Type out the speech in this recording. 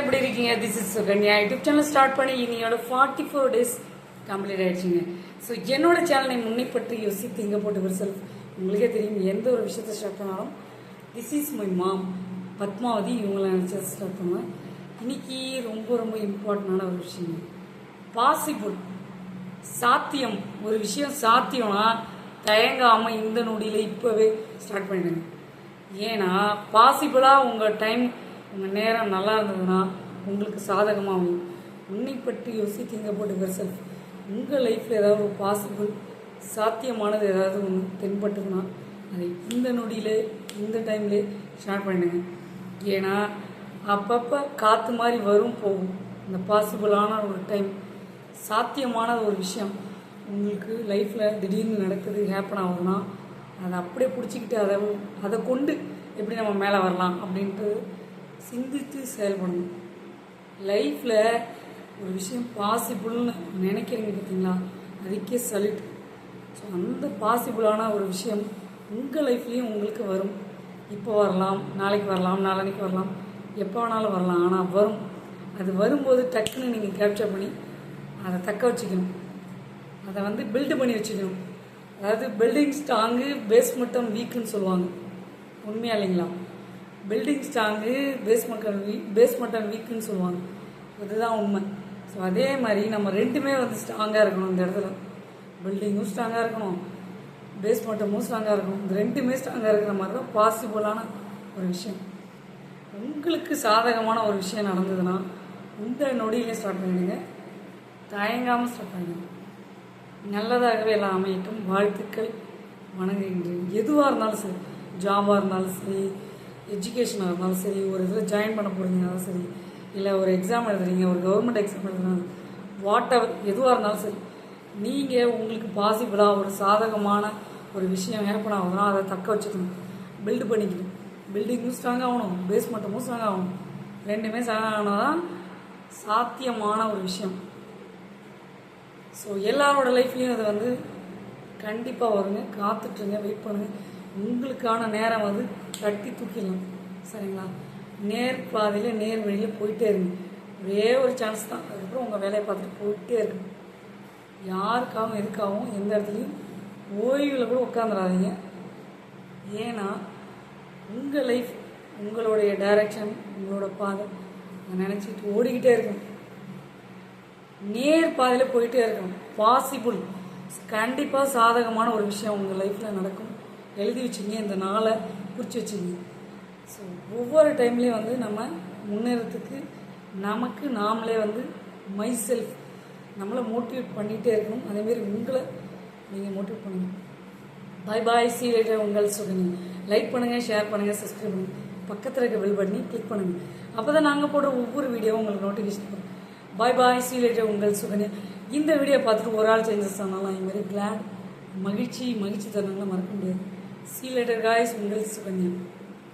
எப்படி இருக்கீங்க? This is Sukanya YouTube channel start பண்ணி இன்னையோட ஃபார்ட்டி ஃபோர் டேஸ் கம்ப்ளீட் ஆயிடுச்சுங்க. ஸோ என்னோட சேனலை முன்னை பற்றி யோசித்து இங்கே போட்டு ஒரு செல்ஃப் உங்களுக்கே தெரியும் எந்த ஒரு விஷயத்த ஸ்டார்ட் பண்ணாலும் this is my mom Padmavathi இவங்களை நினச்சி ஸ்டார்ட் பண்ணுவேன். இன்னைக்கு ரொம்ப ரொம்ப இம்பார்ட்டண்டான ஒரு விஷயம் பாசிபிள் சாத்தியம். ஒரு விஷயம் சாத்தியம்னா தயங்காமல் இந்த நொடியில் இப்போவே ஸ்டார்ட் பண்ணிடுங்க. ஏன்னா பாசிபிளாக உங்கள் டைம் உங்கள் நேரம் நல்லா இருந்ததுன்னா உங்களுக்கு சாதகமாக அமையும் உன்னை பற்றி யோசிக்கிங்க போட்டு செல்ஃப் உங்கள் லைஃப்பில் ஏதாவது ஒரு பாசிபிள் சாத்தியமானது ஏதாவது ஒன்று தென்பட்டுதுன்னா அதை இந்த நொடியில் இந்த டைம்லே ஸ்டார்ட் பண்ணுங்க. ஏன்னா அப்பப்போ காற்று மாதிரி வரும் போகும். இந்த பாசிபிளான ஒரு டைம் சாத்தியமான ஒரு விஷயம். உங்களுக்கு லைஃப்பில் திடீர்னு நடக்குது ஹேப்பன் ஆகுதுன்னா அதை அப்படியே பிடிச்சிக்கிட்டு அதை அதை கொண்டு எப்படி நம்ம மேலே வரலாம் அப்படின்ட்டு சிந்தித்து செயல்படணும். லைஃப்பில் ஒரு விஷயம் பாசிபிள்னு நினைக்கிறீங்க பார்த்தீங்களா? அதுக்கே சல்யூட் ஸோ அந்த பாசிபிளான ஒரு விஷயம் உங்கள் லைஃப்லேயும் உங்களுக்கு வரும். இப்போ வரலாம் நாளைக்கு வரலாம் நாளன்னைக்கு வரலாம். எப்போ வேணாலும் வரலாம் ஆனால் வரும். அது வரும்போது டக்குன்னு நீங்கள் கேப்சர் பண்ணி அதை தக்க வச்சுக்கணும். அதை வந்து பில்டு பண்ணி வச்சுக்கணும். அதாவது பில்டிங் ஸ்ட்ராங்கு பேஸ் மட்டும் வீக்குன்னு சொல்லுவாங்க. உண்மையா இல்லைங்களா? பில்டிங் ஸ்ட்ராங்கு பேஸ் வீக் வீ வீக்குன்னு சொல்லுவாங்க. அதுதான் உண்மை. ஸோ அதே மாதிரி நம்ம ரெண்டுமே வந்து ஸ்ட்ராங்காக இருக்கணும் இந்த இடத்துல. பில்டிங்கும் ஸ்ட்ராங்காக இருக்கணும். பேஸ் ஸ்ட்ராங்காக இருக்கணும். இந்த ரெண்டுமே ஸ்ட்ராங்காக இருக்கிற மாதிரி தான் பாசிபிளான ஒரு விஷயம். உங்களுக்கு சாதகமான ஒரு விஷயம் நடந்ததுன்னா இந்த நொடியிலே ஸ்டார்ட் பண்ணிடுங்க. தயங்காமல் ஸ்டார்ட் பண்ணிடுங்க நல்லதாகவே எல்லாம் அமையட்டும். வாழ்த்துக்கள். வணங்குகின்றேன். எதுவாக இருந்தாலும் சரி. ஜாபாக இருந்தாலும் சரி. எஜுகேஷனாக இருந்தாலும் சரி ஒரு இதில் ஜாயின் பண்ண போகிறீங்கனாலும் சரி இல்லை ஒரு எக்ஸாம் எழுதுறீங்க ஒரு கவர்மெண்ட் எக்ஸாம் எழுதுனாலும் வாட் எவர் எதுவாக இருந்தாலும் சரி நீங்கள் உங்களுக்கு பாசிபிளாக ஒரு சாதகமான ஒரு விஷயம் ஹேப்பன் ஆகுதுன்னா அதை தக்க வச்சுக்கணும். பில்டு பண்ணிக்கணும். பில்டிங்கும் ஸ்ட்ராங் ஆகணும். பேஸ்மெண்ட்டமும் ஸ்ட்ராங் ஆகணும். ரெண்டுமே ஸ்ட்ராங் ஆனால் தான் சாத்தியமான ஒரு விஷயம். ஸோ எல்லாரோட லைஃப்லேயும் அது வந்து கண்டிப்பாக வருங்க. காத்துட்ருங்க வெயிட் பண்ணுங்கள் உங்களுக்கான நேரம் வந்து தட்டி தூக்கிடலாம். சரிங்களா? நேர் பாதையில் நேர் வழியில் போயிட்டே இருங்க. ஒரே ஒரு சான்ஸ் தான். அதுக்கப்புறம் உங்கள் வேலையை பார்த்துட்டு போயிட்டே இருக்கும் யாருக்காகவும் எதுக்காகவும் எந்த இடத்துலையும் ஓய்வில் கூட உட்காந்துடாதீங்க ஏன்னா உங்கள் லைஃப் உங்களுடைய டைரக்ஷன் உங்களோட பாதை நினச்சிட்டு ஓடிக்கிட்டே இருக்கணும். நேர் பாதையில் போயிட்டே இருக்கணும். பாசிபிள் கண்டிப்பாக சாதகமான ஒரு விஷயம் உங்கள் லைஃப்பில் நடக்கும். எழுதி வச்சுங்க இந்த நாளை குறித்து வச்சுங்க ஸோ ஒவ்வொரு டைம்லேயும் வந்து நம்ம முன்னேறத்துக்கு நமக்கு நாமளே வந்து மை செல்ஃப் நம்மளை மோட்டிவேட் பண்ணிகிட்டே இருக்கணும். அதேமாரி உங்களை நீங்கள் மோட்டிவேட் பண்ணணும் பாய் பாய் சி லேட்டர் உங்கள் சுகனி. லைக் பண்ணுங்கள் ஷேர் பண்ணுங்கள் சப்ஸ்கிரைப் பண்ணுங்கள் பக்கத்தில் இருக்க பெல் பட்டனி கிளிக் பண்ணுங்கள் அப்போ தான் நாங்கள் போடுற ஒவ்வொரு வீடியோவும் உங்களுக்கு நோட்டிஃபிகேஷன் வரும். பாய் பாய் சி லேட்டர் உங்கள் சுகன்யா இந்த வீடியோ பார்த்துட்டு ஒரு ஆள் சேஞ்சஸ் ஆனாலும் ஐ மாதிரி கிளாட் மகிழ்ச்சி மகிழ்ச்சி தருணங்களை மறக்க முடியாது. சி லேட்டர் காய்ஸ் உங்கள் சுகன்யா